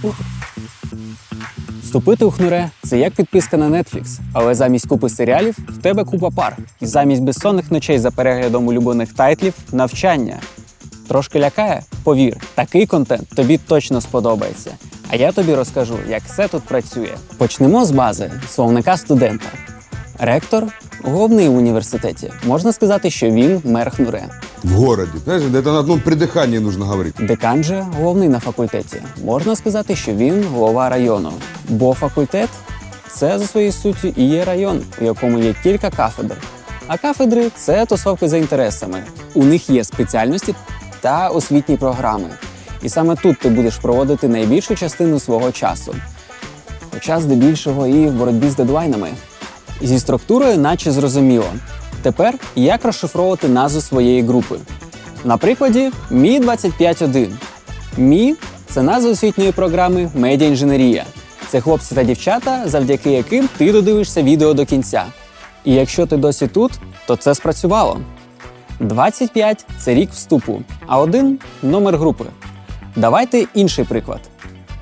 початку. Вступити у хнуре це як підписка на Netflix, але замість купи серіалів в тебе купа пар. І замість безсонних ночей за переглядом улюблених тайтлів навчання. Трошки лякає? Повір, такий контент тобі точно сподобається. А я тобі розкажу, як все тут працює. Почнемо з бази словника студента. Ректор головний в університеті. Можна сказати, що він мер хнуре. В городе. Знаешь, это на одном придыхании нужно говорить. Декан же головний на факультеті. Можна сказати, що він голова району. Бо факультет це за своєю суттю і є район, у якому є кілька кафедр. А кафедри це тусовки за інтересами. У них є спеціальності та освітні програми. І саме тут ти будеш проводити найбільшу частину свого часу. Хоча здебільшого і в боротьбі з дедлайнами. Зі структурою, наче зрозуміло. Тепер як розшифровувати назву своєї групи? На прикладі Мі 251 Мі це назва освітньої програми Медіаінженерія. Це хлопці та дівчата, завдяки яким ти додивишся відео до кінця. І якщо ти досі тут, то це спрацювало. 25 це рік вступу, а 1 номер групи. Давайте інший приклад.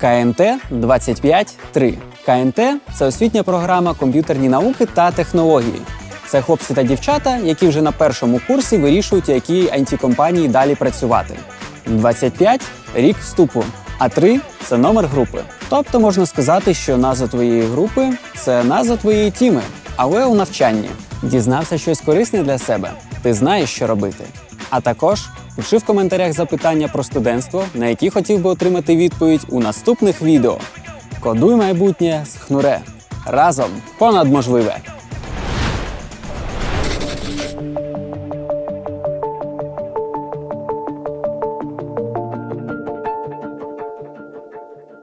КНТ 253. КНТ це освітня програма комп'ютерні науки та технології. Це хлопці та дівчата, які вже на першому курсі вирішують, які IT-компанії далі працювати. 25 рік вступу, а 3 це номер групи. Тобто можна сказати, що назва твоєї групи це назва твоєї тіми, але у навчанні. Дізнався щось корисне для себе. Ти знаєш, що робити. А також пиши в коментарях запитання про студентство, на які хотів би отримати відповідь у наступних відео. Кодуй майбутнє з хнуре. Разом понад можливе!